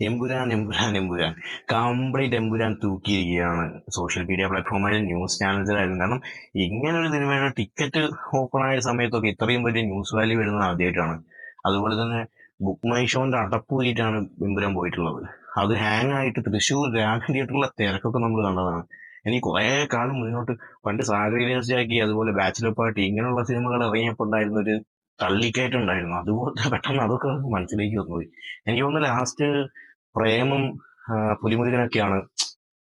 Empuraan Empuraan Empuraan complete Empuraan തൂക്കിയിരിക്കുകയാണ്. Social media പ്ലാറ്റ്ഫോമായാലും news ചാനൽസിലായാലും കാരണം ഇങ്ങനെ ഒരു സിനിമയുടെ ടിക്കറ്റ് ഓപ്പൺ ആയ സമയത്തൊക്കെ ഇത്രയും വലിയ ന്യൂസ് വാല്യൂ വരുന്നത് ആദ്യമായിട്ടാണ്. അതുപോലെ തന്നെ ബുക്ക് മൈ ഷോന്റെ അടപ്പുകയായിട്ടാണ് എമ്പുരാൻ പോയിട്ടുള്ളത്. അത് ഹാങ് ആയിട്ട് തൃശ്ശൂർ രാഗ തിയേറ്ററിലെ തിരക്കൊക്കെ നമ്മൾ കണ്ടതാണ്. എനിക്ക് കുറേ കാലം മുന്നോട്ട് പണ്ട് സാഗരീയാക്കി അതുപോലെ ബാച്ചിലർ പാർട്ടി ഇങ്ങനെയുള്ള സിനിമകൾ ഇറങ്ങിയപ്പോൾ ഉണ്ടായിരുന്ന ഒരു തള്ളിക്കയറ്റം ഉണ്ടായിരുന്നു അതുപോലെ പെട്ടെന്ന് അതൊക്കെ മനസ്സിലേക്ക് വന്നുപോയി എനിക്ക് തോന്നുന്നു ലാസ്റ്റ് പ്രേമം പുലിമുരുകനൊക്കെയാണ്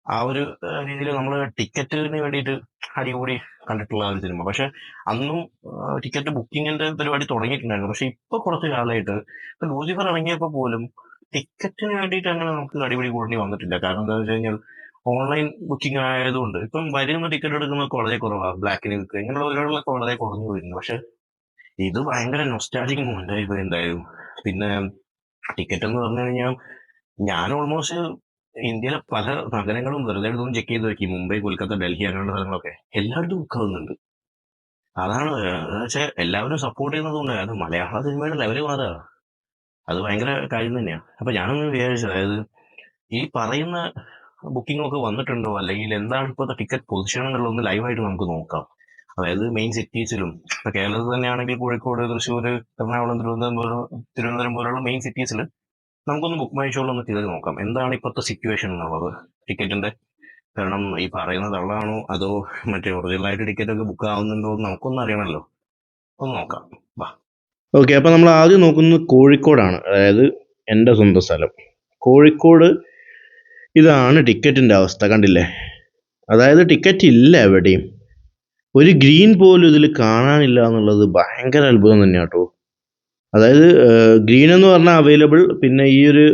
ആ ഒരു രീതിയിൽ നമ്മൾ ടിക്കറ്റിന് വേണ്ടിയിട്ട് അടികൂടി കണ്ടിട്ടുള്ള ഒരു സിനിമ. പക്ഷെ അന്നും ടിക്കറ്റ് ബുക്കിങ്ങിന്റെ പരിപാടി തുടങ്ങിയിട്ടുണ്ടായിരുന്നു. പക്ഷെ ഇപ്പൊ കുറച്ച് കാലമായിട്ട് ഇപ്പൊ ലൂസിഫർ ഇറങ്ങിയപ്പോൾ പോലും ടിക്കറ്റിന് വേണ്ടിയിട്ട് അങ്ങനെ നമുക്ക് അടിപിടി കൂടേണ്ടി വന്നിട്ടില്ല. കാരണം എന്താ വെച്ച് കഴിഞ്ഞാൽ ഓൺലൈൻ ബുക്കിംഗ് ആയതുകൊണ്ട് ഇപ്പം വരുന്ന ടിക്കറ്റ് എടുക്കുന്നതൊക്കെ വളരെ കുറവാണ്. ബ്ലാക്കിന് വിൽക്കുക. ഇങ്ങനെയുള്ള പരിപാടികളൊക്കെ വളരെ കുറഞ്ഞു പോയിരുന്നു. പക്ഷെ ഇത് ഭയങ്കര നൊസ്റ്റാജിക് മൊമെന്റ് ആയിരുന്നു എന്തായാലും. പിന്നെ ടിക്കറ്റ് എന്ന് പറഞ്ഞു കഴിഞ്ഞാൽ ഞാൻ ഓൾമോസ്റ്റ് ഇന്ത്യയിലെ പല നഗരങ്ങളും വെറുതെ എടുത്തും ചെക്ക് ചെയ്ത് നോക്കി. മുംബൈ കൊൽക്കത്ത ഡൽഹി അങ്ങനെയുള്ള സ്ഥലങ്ങളൊക്കെ. എല്ലായിടത്തും ബുക്ക് ആവുന്നുണ്ട്. അതാണ് വെച്ചാൽ എല്ലാവരും സപ്പോർട്ട് ചെയ്യുന്നതുകൊണ്ട് അത് മലയാള സിനിമയുടെ ലെവൽ മാറുക അത് ഭയങ്കര കാര്യം തന്നെയാണ് അപ്പൊ ഞാനൊന്ന് വിചാരിച്ചത് അതായത് ഈ പറയുന്ന ബുക്കിംഗ് ഒക്കെ വന്നിട്ടുണ്ടോ? അല്ലെങ്കിൽ എന്താണ് ഇപ്പോഴത്തെ ടിക്കറ്റ് പൊസിഷൻ എന്നുള്ളതൊന്ന് ലൈവായിട്ട് നമുക്ക് നോക്കാം. അതായത് മെയിൻ സിറ്റീസിലും ഇപ്പൊ കേരളത്തിൽ തന്നെയാണെങ്കിൽ കോഴിക്കോട് തൃശ്ശൂർ എറണാകുളം തിരുവനന്തപുരം തിരുവനന്തപുരം പോലുള്ള മെയിൻ സിറ്റീസിൽ നമുക്കൊന്ന് ബുക്ക് മൈ ഷോയിൽ ഒന്ന് തിരികെ നോക്കാം. എന്താണ് ഇപ്പോഴത്തെ സിറ്റുവേഷൻ എന്നുള്ളത്? ടിക്കറ്റിന്റെ കാരണം ഈ പറയുന്ന തള്ളാണോ? അതോ മറ്റേ ഒറിജിനലായിട്ട് ടിക്കറ്റ് ഒക്കെ ബുക്ക് ആവുന്നുണ്ടോ എന്ന് നമുക്കൊന്നും അറിയണമല്ലോ. ഒന്ന് നോക്കാം. വാ. ഓക്കെ അപ്പോൾ നമ്മൾ ആദ്യം നോക്കുന്നത് കോഴിക്കോടാണ്. അതായത് എന്റെ സ്വന്തം സ്ഥലം. കോഴിക്കോട് ഇതാണ് ടിക്കറ്റിന്റെ അവസ്ഥ. കണ്ടില്ലേ? അതായത് ടിക്കറ്റ് ഇല്ല എവിടെയും. ഒരു ഗ്രീൻ പോലും ഇതിൽ കാണാനില്ല എന്നുള്ളത് ഭയങ്കര അത്ഭുതം തന്നെയാണ് കേട്ടോ അതായത് ഗ്രീൻ എന്ന് പറഞ്ഞാൽ അവൈലബിൾ. പിന്നെ ഈ ഒരു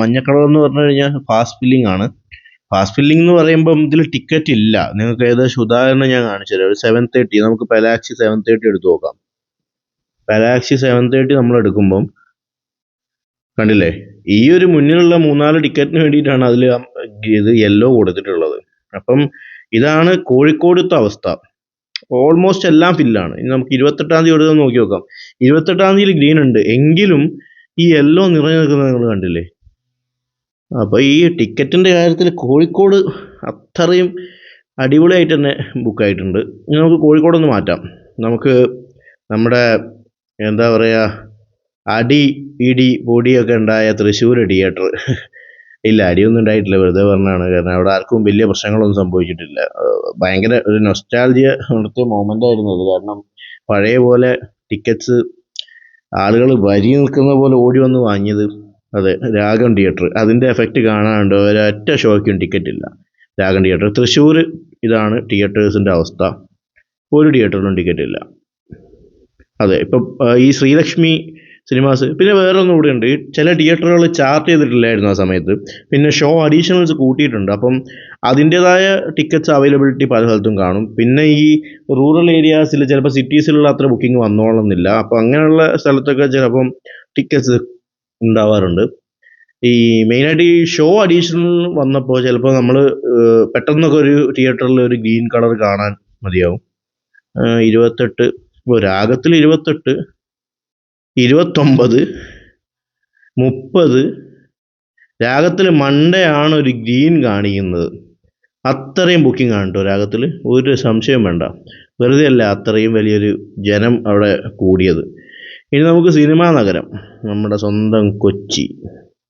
മഞ്ഞ കളർ എന്ന് പറഞ്ഞു കഴിഞ്ഞാൽ ഫാസ്റ്റ് ഫില്ലിംഗ് ആണ്. ഫാസ്റ്റ് ഫില്ലിംഗ് എന്ന് പറയുമ്പോൾ ഇതിൽ ടിക്കറ്റ് ഇല്ല. നിങ്ങൾക്ക് ഏകദേശം ഉദാഹരണം ഞാൻ കാണിച്ചു തരാം. ഒരു സെവൻ തേർട്ടി നമുക്ക് പലാക്സി സെവൻ തേർട്ടി എടുത്ത് നോക്കാം. പലാക്സി സെവൻ തേർട്ടി നമ്മൾ എടുക്കുമ്പം കണ്ടില്ലേ? ഈ ഒരു മുന്നിലുള്ള മൂന്നാൽ ടിക്കറ്റിന് വേണ്ടിയിട്ടാണ് അതിൽ ഇത് യെല്ലോ കൊടുത്തിട്ടുള്ളത്. അപ്പം ഇതാണ് കോഴിക്കോടത്തെ അവസ്ഥ. ഓൾമോസ്റ്റ് എല്ലാം ഫില്ലാണ് ഇനി നമുക്ക് ഇരുപത്തെട്ടാം തീയതി ഒരു നോക്കി നോക്കാം. ഇരുപത്തെട്ടാം തീയതി ഗ്രീൻ ഉണ്ട്. എങ്കിലും ഈ യെല്ലോ നിറഞ്ഞു നിൽക്കുന്നത് നിങ്ങൾ കണ്ടില്ലേ? അപ്പോൾ ഈ ടിക്കറ്റിന്റെ കാര്യത്തിൽ കോഴിക്കോട് അത്രയും അടിപൊളിയായിട്ട് തന്നെ ബുക്കായിട്ടുണ്ട് ഇനി നമുക്ക് കോഴിക്കോടൊന്ന് മാറ്റാം. നമുക്ക് നമ്മുടെ എന്താ പറയുക അടി ഇടി പൊടിയൊക്കെ ഉണ്ടായ തൃശ്ശൂർ തിയേറ്റർ ഇല്ല അടിയൊന്നും ഉണ്ടായിട്ടില്ല. വെറുതെ പറഞ്ഞാണ്. കാരണം അവിടെ ആർക്കും വലിയ പ്രശ്നങ്ങളൊന്നും സംഭവിച്ചിട്ടില്ല. ഭയങ്കര ഒരു നൊസ്റ്റാൾജിയ നടത്തിയ മൊമെന്റ് ആയിരുന്നു അത്. കാരണം പഴയ പോലെ ടിക്കറ്റ്സ് ആളുകൾ വരി നിൽക്കുന്ന പോലെ ഓടി വന്ന് വാങ്ങിയത് അതെ രാഗം തിയേറ്റർ അതിന്റെ എഫക്റ്റ് കാണാനുണ്ട് ഒരൊറ്റ ഷോയ്ക്കും ടിക്കറ്റ് ഇല്ല. രാഗം തിയേറ്റർ തൃശ്ശൂർ ഇതാണ് തിയേറ്റേഴ്സിന്റെ അവസ്ഥ. ഒരു തിയേറ്ററിലും ടിക്കറ്റ് ഇല്ല. അതെ ഇപ്പം ഈ ശ്രീലക്ഷ്മി സിനിമാസ്. പിന്നെ വേറൊന്നും കൂടെ ഉണ്ട്. ചില തിയേറ്ററുകൾ ചാർട്ട് ചെയ്തിട്ടില്ലായിരുന്നു ആ സമയത്ത്. പിന്നെ ഷോ അഡീഷണൽസ് കൂട്ടിയിട്ടുണ്ട്. അപ്പം അതിന്റെതായ ടിക്കറ്റ്സ് അവൈലബിലിറ്റി പല സ്ഥലത്തും കാണും. പിന്നെ ഈ റൂറൽ ഏരിയാസിൽ ചിലപ്പോൾ സിറ്റീസിലുള്ള അത്ര ബുക്കിംഗ് വന്നോളണമെന്നില്ല അപ്പം അങ്ങനെയുള്ള സ്ഥലത്തൊക്കെ ചിലപ്പം ടിക്കറ്റ്സ് ഉണ്ടാവാറുണ്ട്. ഈ മെയിനായിട്ട് ഈ ഷോ അഡീഷണൽ വന്നപ്പോൾ ചിലപ്പോൾ നമ്മൾ പെട്ടെന്നൊക്കെ ഒരു തിയേറ്ററിൽ ഒരു ഗ്രീൻ കളർ കാണാൻ മതിയാവും. ഇരുപത്തെട്ട് രാഗത്തിൽ ഇരുപത്തെട്ട് ഇരുപത്തൊമ്പത് മുപ്പത്. രാഗത്തിൽ മണ്ടയാണ് ഒരു ഗ്രീൻ കാണിക്കുന്നത്. അത്രയും ബുക്കിംഗ് ആണ് കേട്ടോ രാഗത്തിൽ ഒരു സംശയം വേണ്ട. വെറുതെ അല്ല അത്രയും വലിയൊരു ജനം അവിടെ കൂടിയത്. ഇനി നമുക്ക് സിനിമാ നഗരം. നമ്മുടെ സ്വന്തം കൊച്ചി.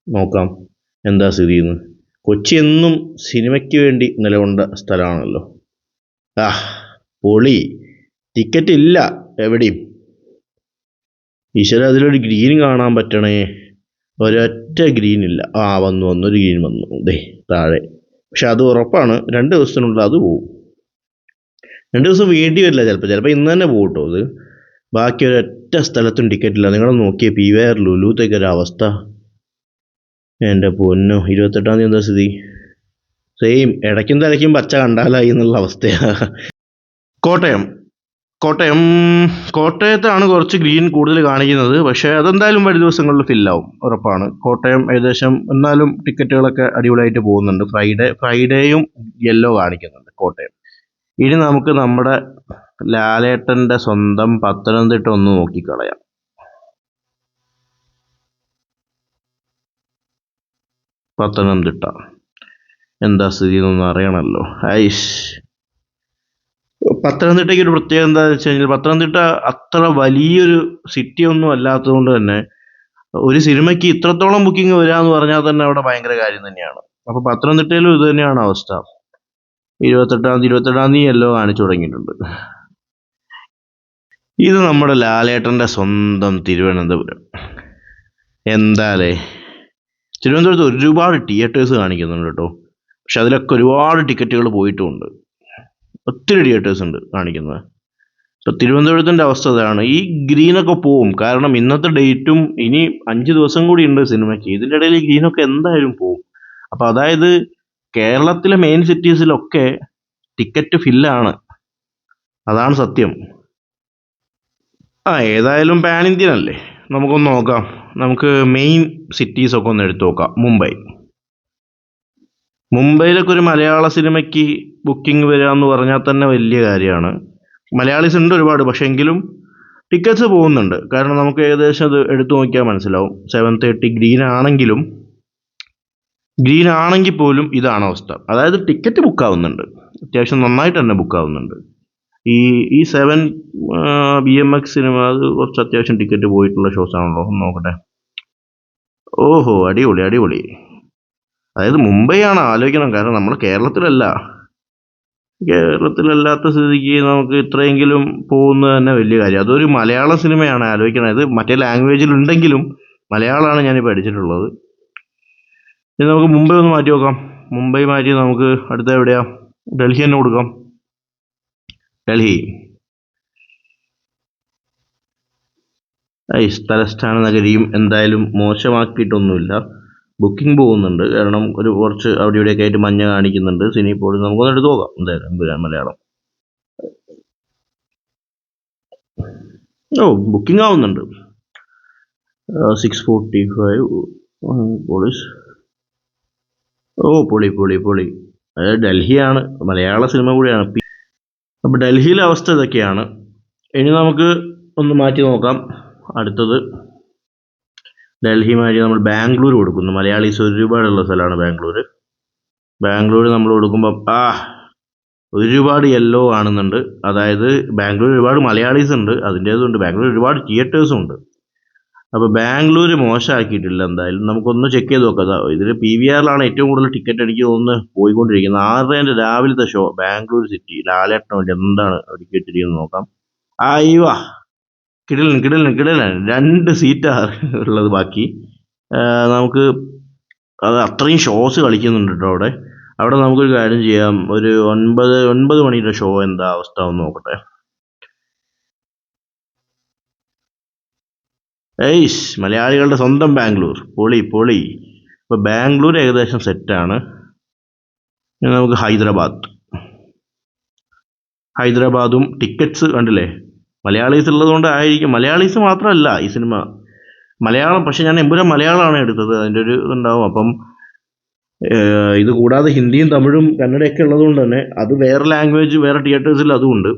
നോക്കാം. എന്താ സ്ഥിതി എന്ന് കൊച്ചി എന്നും സിനിമയ്ക്ക് വേണ്ടി നിലകൊണ്ട സ്ഥലമാണല്ലോ. ആ പൊളി. ടിക്കറ്റ് ഇല്ല എവിടെയും. ഈശ്വര അതിലൊരു ഗ്രീൻ കാണാൻ പറ്റണേ? ഒരൊറ്റ ഗ്രീൻ ഇല്ല. ആ വന്നു വന്നു ഒരു ഗ്രീൻ വന്നു. ദേ താഴെ. പക്ഷെ അത് ഉറപ്പാണ്. രണ്ട് ദിവസത്തിനുള്ളിൽ അത് പോവും. രണ്ട് ദിവസം വേണ്ടി വരില്ല ചിലപ്പോൾ ചിലപ്പോൾ ഇന്ന് തന്നെ പോകും കേട്ടോ അത് ബാക്കി ഒരൊറ്റ സ്ഥലത്തും ടിക്കറ്റ് ഇല്ല. നിങ്ങൾ നോക്കിയ പി വി ആർ ലുലുത്തേക്ക് ഒരു അവസ്ഥ. എന്റെ പൊന്നോ ഇരുപത്തെട്ടാം തീയതി എന്താ സ്ഥിതി? സെയിം ഇടയ്ക്കും തലയ്ക്കും പച്ച കണ്ടാലായി എന്നുള്ള അവസ്ഥയാണ് കോട്ടയം. കോട്ടയം. കോട്ടയത്താണ് കുറച്ച് ഗ്രീൻ കൂടുതൽ കാണിക്കുന്നത്. പക്ഷേ അതെന്തായാലും വരും ദിവസങ്ങളിൽ ഫില്ലാവും ഉറപ്പാണ്. കോട്ടയം ഏകദേശം എന്നാലും ടിക്കറ്റുകളൊക്കെ അടിപൊളിയായിട്ട് പോകുന്നുണ്ട്. ഫ്രൈഡേ ഫ്രൈഡേയും യെല്ലോ കാണിക്കുന്നുണ്ട് കോട്ടയം. ഇനി നമുക്ക് നമ്മുടെ ലാലേട്ടന്റെ സ്വന്തം പത്തനംതിട്ട ഒന്ന് നോക്കിക്കളയാം. പത്തനംതിട്ട. എന്താ സ്ഥിതി എന്നൊന്നും അറിയണമല്ലോ. ഐഷ് പത്തനംതിട്ടയ്ക്ക് ഒരു പ്രത്യേകത എന്താ വെച്ച് കഴിഞ്ഞാൽ പത്തനംതിട്ട അത്ര വലിയൊരു സിറ്റി ഒന്നും അല്ലാത്തതുകൊണ്ട് തന്നെ ഒരു സിനിമയ്ക്ക് ഇത്രത്തോളം ബുക്കിംഗ് വരിക എന്ന് പറഞ്ഞാൽ തന്നെ അവിടെ ഭയങ്കര കാര്യം തന്നെയാണ്. അപ്പോൾ പത്തനംതിട്ടയിലും ഇത് തന്നെയാണ് അവസ്ഥ. ഇരുപത്തെട്ടാം തീയതി ഇരുപത്തെട്ടാം തീയതി എല്ലോ കാണിച്ചു തുടങ്ങിയിട്ടുണ്ട്. ഇത് നമ്മുടെ ലാലേട്ടന്റെ സ്വന്തം തിരുവനന്തപുരം. എന്താലേ? തിരുവനന്തപുരത്ത് ഒരുപാട് തിയേറ്റേഴ്സ് കാണിക്കുന്നുണ്ട് കേട്ടോ. പക്ഷെ അതിലൊക്കെ ഒരുപാട് ടിക്കറ്റുകൾ പോയിട്ടുമുണ്ട്. ഒത്തിരി തിയേറ്റേഴ്സ് ഉണ്ട് കാണിക്കുന്നത്. സോ തിരുവനന്തപുരത്തിന്റെ അവസ്ഥ ഇതാണ് ഈ ഗ്രീനൊക്കെ പോവും. കാരണം ഇന്നത്തെ ഡേറ്റും ഇനി അഞ്ച് ദിവസം കൂടി ഉണ്ട് സിനിമയ്ക്ക്. ഇതിന്റെ ഇടയിൽ ഗ്രീനൊക്കെ എന്തായാലും പോവും. അപ്പോൾ അതായത് കേരളത്തിലെ മെയിൻ സിറ്റീസിലൊക്കെ ടിക്കറ്റ് ഫില്ലാണ് അതാണ് സത്യം. ആ ഏതായാലും പാൻ ഇന്ത്യൻ അല്ലേ? നമുക്കൊന്ന് നോക്കാം. നമുക്ക് മെയിൻ സിറ്റീസൊക്കെ ഒന്ന് എടുത്തു നോക്കാം. മുംബൈ. മുംബൈയിലൊക്കെ ഒരു മലയാള സിനിമയ്ക്ക് ബുക്കിംഗ് വരിക എന്ന് പറഞ്ഞാൽ തന്നെ വലിയ കാര്യമാണ്. മലയാളീസ് ഉണ്ട് ഒരുപാട് പക്ഷേ എങ്കിലും ടിക്കറ്റ്സ് പോകുന്നുണ്ട്. കാരണം നമുക്ക് ഏകദേശം അത് എടുത്തു നോക്കിയാൽ മനസ്സിലാവും. സെവൻ തേർട്ടി ഗ്രീൻ ആണെങ്കിലും ഗ്രീൻ ആണെങ്കിൽ പോലും ഇതാണ് അവസ്ഥ. അതായത് ടിക്കറ്റ് ബുക്കാവുന്നുണ്ട്. അത്യാവശ്യം നന്നായിട്ട് തന്നെ ബുക്കാവുന്നുണ്ട്. ഈ ഈ seven B M X cinema അത് കുറച്ച് അത്യാവശ്യം ടിക്കറ്റ് പോയിട്ടുള്ള ഷോസ് ആണല്ലോ നോക്കട്ടെ. ഓഹോ അടിപൊളി അടിപൊളി. അതായത് മുംബൈയാണ് ആലോചിക്കണം. കാരണം നമ്മൾ കേരളത്തിലല്ല. കേരളത്തിലല്ലാത്ത സ്ഥിതിക്ക് നമുക്ക് ഇത്രയെങ്കിലും പോകുന്നത് തന്നെ വലിയ കാര്യം. അതൊരു മലയാള സിനിമയാണ് ആലോചിക്കണം. ഇത് മറ്റേ ലാംഗ്വേജിൽ ഉണ്ടെങ്കിലും മലയാളമാണ് ഞാനിപ്പോൾ അടിച്ചിട്ടുള്ളത് ഇനി നമുക്ക് മുംബൈ ഒന്ന് മാറ്റി നോക്കാം. മുംബൈ മാറ്റി നമുക്ക് അടുത്ത എവിടെയാ? ഡൽഹി തന്നെ കൊടുക്കാം. ഡൽഹി. ഈ തലസ്ഥാന നഗരിയും എന്തായാലും മോശമാക്കിയിട്ടൊന്നുമില്ല. ബുക്കിംഗ് പോകുന്നുണ്ട്. കാരണം ഒരു കുറച്ച് അവിടെ ഇവിടെയൊക്കെ ആയിട്ട് മഞ്ഞ കാണിക്കുന്നുണ്ട്. സിനി പോലും നമുക്കൊന്ന് എടുത്ത് നോക്കാം. എന്തായാലും മലയാളം. ഓ ബുക്കിംഗ് ആവുന്നുണ്ട്. സിക്സ് ഫോർട്ടി ഫൈവ് പോളിഷ് ഓ പൊളി പൊളി പൊളി. അത് ഡൽഹിയാണ്. മലയാള സിനിമ കൂടിയാണ്. അപ്പം അപ്പോൾ ഡൽഹിയിലെ അവസ്ഥ ഇതൊക്കെയാണ്. ഇനി നമുക്ക് ഒന്ന് മാറ്റി നോക്കാം. അടുത്തത് ഡൽഹി മാതിരി നമ്മൾ ബാംഗ്ലൂർ കൊടുക്കുന്നു. മലയാളീസ് ഒരുപാടുള്ള സ്ഥലമാണ് ബാംഗ്ലൂർ ബാംഗ്ലൂർ നമ്മൾ കൊടുക്കുമ്പോൾ ആ ഒരുപാട് യെല്ലോ കാണുന്നുണ്ട് അതായത് ബാംഗ്ലൂർ ഒരുപാട് മലയാളീസ് ഉണ്ട് അതിന്റേതുണ്ട് ബാംഗ്ലൂർ ഒരുപാട് തിയേറ്റേഴ്സും ഉണ്ട്. അപ്പോൾ ബാംഗ്ലൂർ മോശമാക്കിയിട്ടില്ല എന്തായാലും. നമുക്കൊന്ന് ചെക്ക് ചെയ്ത് നോക്കാം. ഇതിൽ പി വി ആറിലാണ് ഏറ്റവും കൂടുതൽ ടിക്കറ്റ് എനിക്ക് തോന്നുന്നു പോയിക്കൊണ്ടിരിക്കുന്നത്. ആറരേന്റെ രാവിലത്തെ ഷോ ബാംഗ്ലൂർ സിറ്റി ലാലേട്ടന് വേണ്ടി എന്താണ് ടിക്കറ്റ് ഇരിക്കുന്നത് നോക്കാം. ആ അയ്യോ കിടിലൻ കിടിലൻ കിടിലൻ. രണ്ട് സീറ്റാണ് ഉള്ളത് ബാക്കി. നമുക്ക് അത് അത്രയും ഷോസ് കളിക്കുന്നുണ്ട് കേട്ടോ അവിടെ. അവിടെ നമുക്കൊരു കാര്യം ചെയ്യാം. ഒരു ഒൻപത് ഒൻപത് മണിയുടെ ഷോ എന്താ അവസ്ഥ ഒന്ന് നോക്കട്ടെ. ഏയ്സ് മലയാളികളുടെ സ്വന്തം ബാംഗ്ലൂർ. പൊളി പൊളി. ഇപ്പോൾ ബാംഗ്ലൂർ ഏകദേശം സെറ്റാണ് നമുക്ക് ഹൈദരാബാദ്. ഹൈദരാബാദും ടിക്കറ്റ്സ് കണ്ടില്ലേ? മലയാളീസ് ഉള്ളതുകൊണ്ട് ആയിരിക്കും മലയാളീസ് മാത്രമല്ല ഈ സിനിമ. മലയാളം പക്ഷെ ഞാൻ എമ്പുരാൻ മലയാളമാണ് എടുത്തത്. അതിന്റെ ഒരു ഇതുണ്ടാവും. അപ്പം ഇത് കൂടാതെ ഹിന്ദിയും തമിഴും കന്നഡയൊക്കെ ഉള്ളതുകൊണ്ട് തന്നെ അത് വേറെ ലാംഗ്വേജ് വേറെ തിയേറ്റേഴ്സിൽ അതുമുണ്ട്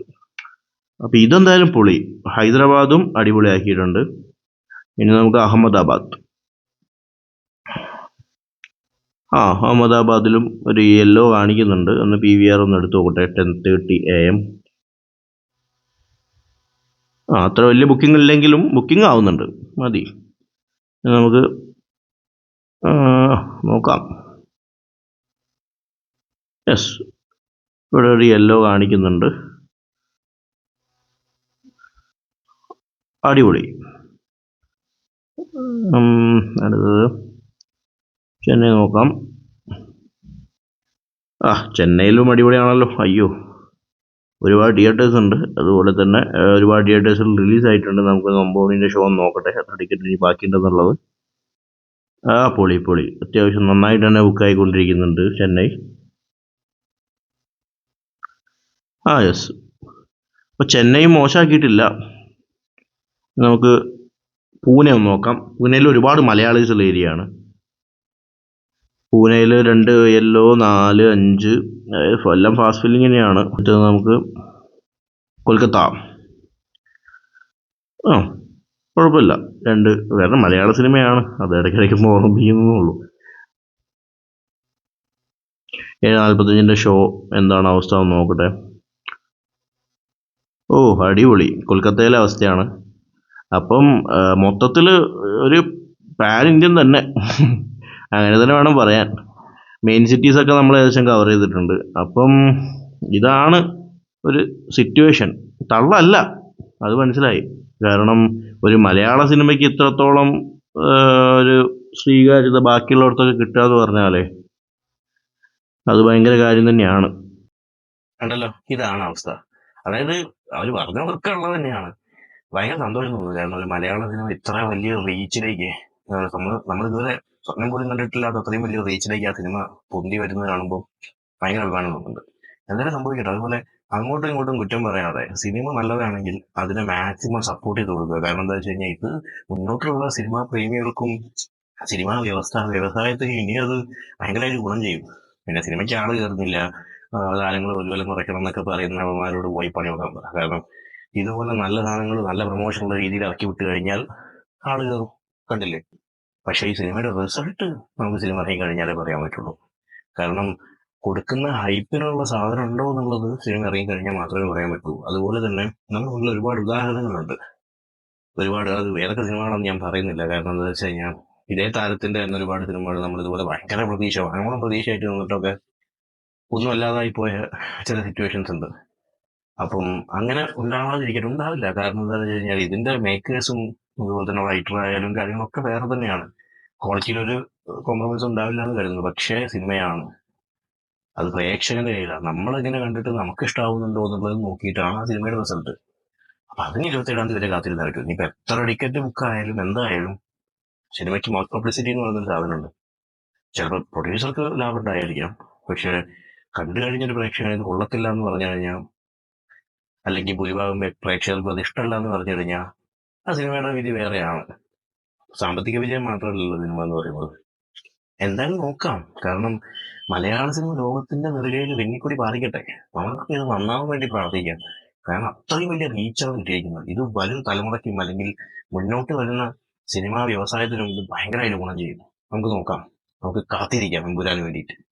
അപ്പോൾ ഇതെന്തായാലും പൊളി. ഹൈദരാബാദും അടിപൊളിയാക്കിയിട്ടുണ്ട്. ഇനി നമുക്ക് അഹമ്മദാബാദ്. ആ അഹമ്മദാബാദിലും ഒരു യെല്ലോ കാണിക്കുന്നുണ്ട്. ഒന്ന് പി വി ആർ ഒന്ന് എടുത്തു നോക്കട്ടെ. Ten thirty A M. ആ അത്ര വലിയ ബുക്കിംഗ് ഇല്ലെങ്കിലും ബുക്കിംഗ് ആവുന്നുണ്ട്. മതി. നമുക്ക് നോക്കാം. യെസ് ഇവിടെ ഒരു യെല്ലോ കാണിക്കുന്നുണ്ട്. അടിപൊളി. അടുത്തത്. ചെന്നൈ നോക്കാം. ആ ചെന്നൈയിലും അടിപൊളിയാണല്ലോ. അയ്യോ. ഒരുപാട് തിയേറ്റേഴ്സ് ഉണ്ട്. അതുപോലെ തന്നെ ഒരുപാട് തിയേറ്റേഴ്സിൽ റിലീസ് ആയിട്ടുണ്ട്. നമുക്ക് ഒമ്പതിന്റെ ഷോ നോക്കട്ടെ. എത്ര ടിക്കറ്റ് ഇനി ബാക്കിയുണ്ടെന്നുള്ളത്. ആ പൊളി പൊളി. അത്യാവശ്യം നന്നായിട്ട് തന്നെ ബുക്ക് ആയിക്കൊണ്ടിരിക്കുന്നുണ്ട് ചെന്നൈ. ആ യെസ് അപ്പോൾ ചെന്നൈ മോശമാക്കിയിട്ടില്ല നമുക്ക് പൂനെ ഒന്ന് നോക്കാം. പൂനെയിൽ ഒരുപാട് മലയാളീസ് ഉള്ള ഏരിയ ആണ്. പൂനെയിൽ രണ്ട് യെല്ലോ നാല് അഞ്ച് എല്ലാം ഫാസ്റ്റ് ഫില്ലിംഗ് തന്നെയാണ്. മറ്റേ നമുക്ക് കൊൽക്കത്ത. ആ കുഴപ്പമില്ല. രണ്ട് വേറെ മലയാള സിനിമയാണ്. അത് ഇടയ്ക്കിടയ്ക്ക് ഓർമ്മിപ്പിക്കുന്നേ ഉള്ളൂ. ഏഴ് നാൽപ്പത്തഞ്ചിന്റെ ഷോ എന്താണ് അവസ്ഥ എന്ന് നോക്കട്ടെ. ഓ അടിപൊളി. കൊൽക്കത്തയിലെ അവസ്ഥയാണ്. അപ്പം മൊത്തത്തിൽ ഒരു പാൻ ഇന്ത്യൻ തന്നെ. അങ്ങനെ തന്നെ വേണം പറയാൻ. മെയിൻ സിറ്റീസൊക്കെ നമ്മൾ ഏകദേശം കവർ ചെയ്തിട്ടുണ്ട്. അപ്പം ഇതാണ് ഒരു സിറ്റുവേഷൻ തള്ളല്ല. അത് മനസ്സിലായി. കാരണം ഒരു മലയാള സിനിമയ്ക്ക് ഇത്രത്തോളം ഒരു സ്വീകാര്യത ബാക്കിയുള്ളിടത്തൊക്കെ കിട്ടുക എന്ന് പറഞ്ഞാലേ അത് ഭയങ്കര കാര്യം തന്നെയാണ്. ഉണ്ടല്ലോ ഇതാണ് അവസ്ഥ. അതായത് അവർ പറഞ്ഞവർക്കുള്ളത് തന്നെയാണ്. ഭയങ്കര സന്തോഷം തോന്നുന്നു. കാരണം ഒരു മലയാള സിനിമ ഇത്ര വലിയ റീച്ചിലേക്ക് നമ്മൾ നമ്മൾ ഇതുവരെ സ്വപ്നം പോലും കണ്ടിട്ടില്ലാത്ത അത്രയും വലിയ റീച്ചിലേക്ക് ആ സിനിമ പൊന്തി വരുന്നത് കാണുമ്പോൾ ഭയങ്കര അഭിമാനം തോന്നുന്നുണ്ട്. എന്തായാലും സംഭവിക്കട്ടെ. അതുപോലെ അങ്ങോട്ടും ഇങ്ങോട്ടും കുറ്റം പറയാതെ സിനിമ നല്ലതാണെങ്കിൽ അതിനെ മാക്സിമം സപ്പോർട്ട് ചെയ്ത് കൊടുക്കുക. കാരണം എന്താ വെച്ച് കഴിഞ്ഞാൽ ഇത് മുന്നോട്ടുള്ള സിനിമാ പ്രേമികൾക്കും സിനിമാ വ്യവസ്ഥ വ്യവസായത്തിന് ഇനി അത് ഭയങ്കരമായിട്ട് ഗുണം ചെയ്യും. പിന്നെ സിനിമയ്ക്ക് ആൾ കയറുന്നില്ല. താരങ്ങൾ ഒരുപോലെ കുറയ്ക്കണം എന്നൊക്കെ പറയുന്ന അവന്മാരോട് പോയി പണി നോക്കാൻ പറ. കാരണം ഇതുപോലെ നല്ല സാധനങ്ങൾ നല്ല പ്രൊമോഷനുള്ള രീതിയിൽ ഇറക്കി വിട്ട് കഴിഞ്ഞാൽ ആൾ കയറും. കണ്ടില്ലേ? പക്ഷേ ഈ സിനിമയുടെ റിസൾട്ട് നമുക്ക് സിനിമ ഇറങ്ങി കഴിഞ്ഞാലേ പറയാൻ പറ്റുള്ളൂ. കാരണം കൊടുക്കുന്ന ഹൈപ്പിനുള്ള സാധനം ഉണ്ടോ എന്നുള്ളത് സിനിമ ഇറങ്ങി കഴിഞ്ഞാൽ മാത്രമേ പറയാൻ പറ്റൂ അതുപോലെ തന്നെ നമ്മളുള്ള ഒരുപാട് ഉദാഹരണങ്ങളുണ്ട്. ഒരുപാട് അത് ഏതൊക്കെ സിനിമകളാണെന്ന് ഞാൻ പറയുന്നില്ല. കാരണം എന്താ വെച്ച് കഴിഞ്ഞാൽ ഇതേ താരത്തിന്റെ തന്നെ ഒരുപാട് സിനിമകൾ നമ്മൾ ഇതുപോലെ ഭയങ്കര പ്രതീക്ഷ ഭയങ്കര പ്രതീക്ഷയായിട്ട് നിന്നിട്ടൊക്കെ ഒന്നും അല്ലാതായി പോയ ചില സിറ്റുവേഷൻസ് ഉണ്ട്. അപ്പം അങ്ങനെ ഉണ്ടാവാതിരിക്കട്ടെ ഉണ്ടാവില്ല. കാരണം എന്താണെന്ന് വെച്ച് കഴിഞ്ഞാൽ ഇതിന്റെ മേക്കേഴ്സും അതുപോലെ തന്നെ റൈറ്റർ ആയാലും കാര്യങ്ങളൊക്കെ വേറെ തന്നെയാണ്. ക്വാളിറ്റിയിലൊരു കോംപ്രമൈസ് ഉണ്ടാവില്ല എന്ന് കരുതുന്നു. പക്ഷേ സിനിമയാണ്. അത് പ്രേക്ഷകന്റെ കയ്യിലാണ്. നമ്മളെങ്ങനെ കണ്ടിട്ട് നമുക്ക് ഇഷ്ടാവുന്നുണ്ടോ എന്നുള്ളത് നോക്കിയിട്ടാണ് ആ സിനിമയുടെ റിസൾട്ട് അപ്പൊ അതിന് ഇരുപത്തേഴാം തീയതി വരെ നടക്കും ഇനിയിപ്പോ എത്ര ടിക്കറ്റ് ബുക്ക് ആയാലും എന്തായാലും സിനിമയ്ക്ക് മൗത്ത് പബ്ലിസിറ്റി എന്ന് പറയുന്നൊരു സാധനമുണ്ട്. ചിലപ്പോൾ പ്രൊഡ്യൂസർക്ക് ലാഭം ഉണ്ടായിരിക്കാം. പക്ഷെ കണ്ടു കഴിഞ്ഞൊരു പ്രേക്ഷകന് കൊള്ളത്തില്ല എന്ന് പറഞ്ഞു കഴിഞ്ഞാൽ അല്ലെങ്കിൽ ഭൂരിഭാഗം പ്രേക്ഷകർക്ക് അത് ഇഷ്ടമല്ല എന്ന് പറഞ്ഞു കഴിഞ്ഞാൽ ആ സിനിമയുടെ വിധി വേറെയാണ് സാമ്പത്തിക വിജയം മാത്രമല്ലല്ലോ സിനിമ എന്ന് പറയുന്നത്. എന്തായാലും നോക്കാം. കാരണം മലയാള സിനിമ ലോകത്തിന്റെ നെറുകയിൽ വെങ്ങിക്കൂടി പാലിക്കട്ടെ നമുക്ക് ഇത് നന്നാവാൻ വേണ്ടി പ്രാർത്ഥിക്കാം. കാരണം അത്രയും വലിയ റീച്ചാണ് കിട്ടിയിരിക്കുന്നത്. ഇത് വരും തലമുറയ്ക്കും അല്ലെങ്കിൽ മുന്നോട്ട് വരുന്ന സിനിമാ വ്യവസായത്തിനും ഇത് ഭയങ്കരമായിട്ട് ഗുണം ചെയ്യും. നമുക്ക് നോക്കാം. നമുക്ക് കാത്തിരിക്കാം എമ്പുരാന് വേണ്ടിയിട്ട്.